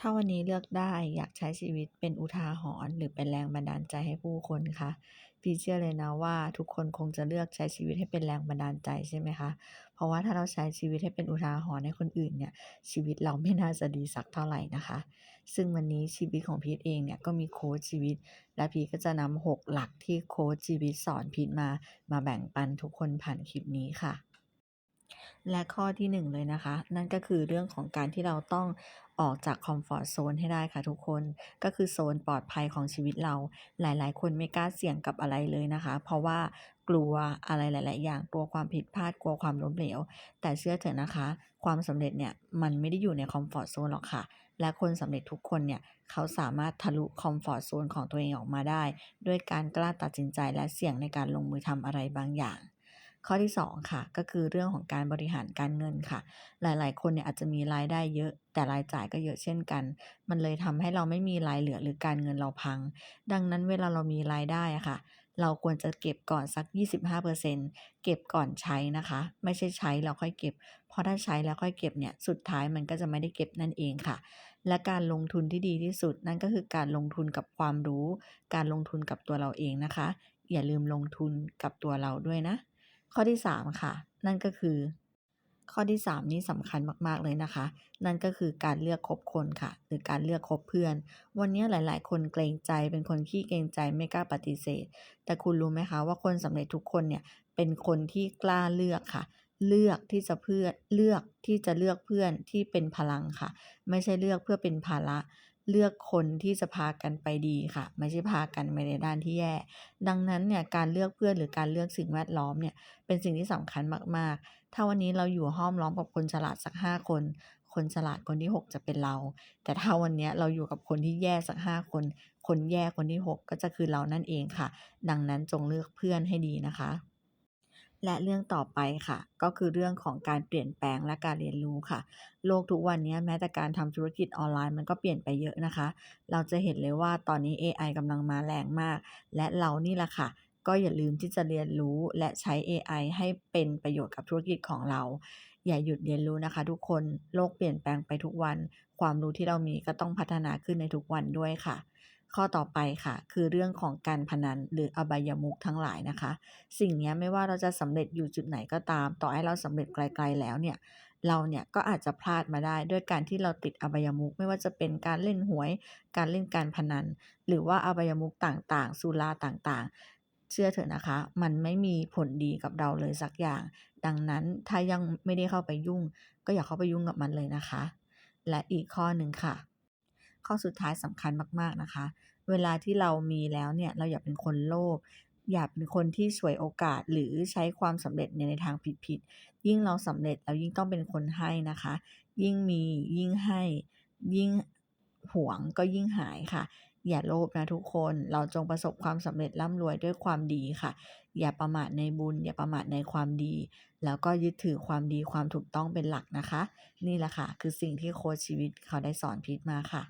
ถ้าวันนี้เลือกได้อยากใช้ชีวิตเป็นอุทาหรณ์หรือเป็นแรงบันดาลใจให้ผู้คนคะพี่เชื่อเลยนะว่าทุกคนคงจะเลือกใช้ชีวิตให้เป็นแรงบันดาลใจใช่ไหมคะ เพราะว่าถ้าเราใช้ชีวิตให้เป็นอุทาหรณ์ให้คนอื่นเนี่ยชีวิตเราไม่น่าจะดีสักเท่าไหร่นะคะ ซึ่งวันนี้ชีวิตของพีทเองเนี่ยก็มีโค้ชชีวิต และพีทก็จะนำหกหลักที่โค้ชชีวิตสอนพีทมา มาแบ่งปันทุกคนผ่านคลิปนี้ค่ะ และข้อที่หนึ่งเลยนะคะ นั่นก็คือเรื่องของการที่เราต้องออกจากคอมฟอร์ z โซนให้ได้ค่ะทุกคน ก็คือโซนปลอดภัยของชีวิตเรา หลาย ๆ คนไม่กล้าเสี่ยงกับอะไรเลยนะคะ เพราะว่ากลัวอะไรหลาย ๆ อย่าง กลัวความผิดพลาด กลัวความล้มเหลว แต่เชื่อเถอะนะคะ ความสำเร็จเนี่ย มันไม่ได้อยู่ในคอมฟอร์ z โซนหรอกค่ะ และคนสำเร็จทุกคนเนี่ย เขาสามารถทะลุคอมฟอร์ z โซนของตัวเองออกมาได้ ด้วยการกล้าตัดสินใจและเสี่ยงในการลงมือทำอะไรบางอย่าง ข้อที่ 2 ค่ะ ก็คือเรื่องของการบริหารการเงินค่ะ หลายๆ คนเนี่ยอาจจะมีรายได้เยอะ แต่รายจ่ายก็เยอะเช่นกัน มันเลยทำให้เราไม่มีรายเหลือหรือการเงินเราพัง ดังนั้นเวลาเรามีรายได้อะค่ะ เราควรจะเก็บก่อนสัก 25%เก็บก่อนใช้นะคะ ไม่ใช่ใช้แล้วค่อยเก็บ เพราะถ้าใช้แล้วค่อยเก็บเนี่ย สุดท้ายมันก็จะไม่ได้เก็บนั่นเองค่ะ และการลงทุนที่ดีที่สุดนั่นก็คือการลงทุนกับความรู้ การลงทุนกับตัวเราเองนะคะ อย่าลืมลงทุนกับตัวเราด้วยนะ ข้อที่ 3 ค่ะ นั่นก็คือ ข้อที่ 3 นี่สำคัญมากๆเลยนะคะ นั่นก็คือการเลือกคบคนค่ะ หรือการเลือกคบเพื่อน วันนี้หลาย ๆ คนเกรงใจเป็นคนขี้เกรงใจไม่กล้าปฏิเสธ แต่คุณรู้ไหมคะว่าคนสำเร็จทุกคนเนี่ยเป็นคนที่กล้าเลือกค่ะเลือกที่จะเพื่อเลือกที่จะเลือกเพื่อนที่เป็นพลังค่ะ ไม่ใช่เลือกเพื่อเป็นภาระ เลือกคนที่จะพากันไปดีค่ะ ไม่ใช่พากันไปในด้านที่แย่ ดังนั้นเนี่ยการเลือกเพื่อนหรือการเลือกสิ่งแวดล้อมเนี่ยเป็นสิ่งที่สำคัญมากๆ ถ้าวันนี้เราอยู่ห้อมล้อมกับคนฉลาดสัก 5 คน คนฉลาดคนที่ 6 จะเป็นเรา แต่ถ้าวันนี้เราอยู่กับคนที่แย่สัก 5 คน คนแย่คนที่ 6 ก็จะคือเรานั่นเองค่ะ ดังนั้นจงเลือกเพื่อนให้ดีนะคะ และเรื่องต่อไปค่ะ ก็คือเรื่องของการเปลี่ยนแปลงและการเรียนรู้ค่ะ โลกทุกวันนี้แม้แต่การทำธุรกิจออนไลน์มันก็เปลี่ยนไปเยอะนะคะ เราจะเห็นเลยว่าตอนนี้ AI กำลังมาแรงมาก และเรานี่แหละค่ะก็อย่าลืมที่จะเรียนรู้และใช้ AI ให้เป็นประโยชน์กับธุรกิจของเรา อย่าหยุดเรียนรู้นะคะ ทุกคน โลกเปลี่ยนแปลงไปทุกวัน ความรู้ที่เรามีก็ต้องพัฒนาขึ้นในทุกวันด้วยค่ะ ข้อต่อไปค่ะ คือเรื่องของการพนันหรืออบายมุขทั้งหลายนะคะ สิ่งนี้ไม่ว่าเราจะสำเร็จอยู่จุดไหนก็ตาม ต่อให้เราสำเร็จไกล ๆ แล้วเนี่ยเราเนี่ยก็อาจจะพลาดมาได้ด้วยการที่เราติดอบายมุขไม่ว่าจะเป็นการเล่นหวย การเล่นการพนัน หรือว่าอบายมุขต่างๆ สุราต่างๆ เชื่อเถอะนะคะ มันไม่มีผลดีกับเราเลยสักอย่าง ดังนั้นถ้ายังไม่ได้เข้าไปยุ่ง ก็อย่าเข้าไปยุ่งกับมันเลยนะคะ และอีกข้อหนึ่งค่ะ ข้อสุดท้ายสำคัญมาก ๆนะคะ เวลาที่เรามีแล้วเนี่ยเราอย่าเป็นคนโลภอย่าเป็นคนที่ฉวยโอกาสหรือใช้ความสำเร็จในทางผิดๆยิ่งเราสำเร็จเรายิ่งต้องเป็นคนให้นะคะ ยิ่งมียิ่งให้ยิ่งหวงก็ยิ่งหายค่ะ อย่าโลภนะทุกคน เราจงประสบความสำเร็จร่ำรวยด้วยความดีค่ะ อย่าประมาทในบุญ อย่าประมาทในความดี แล้วก็ยึดถือความดีความถูกต้องเป็นหลักนะคะ นี่แหละค่ะ คือสิ่งที่โค้ชชีวิตเขาได้สอนพีทมาค่ะ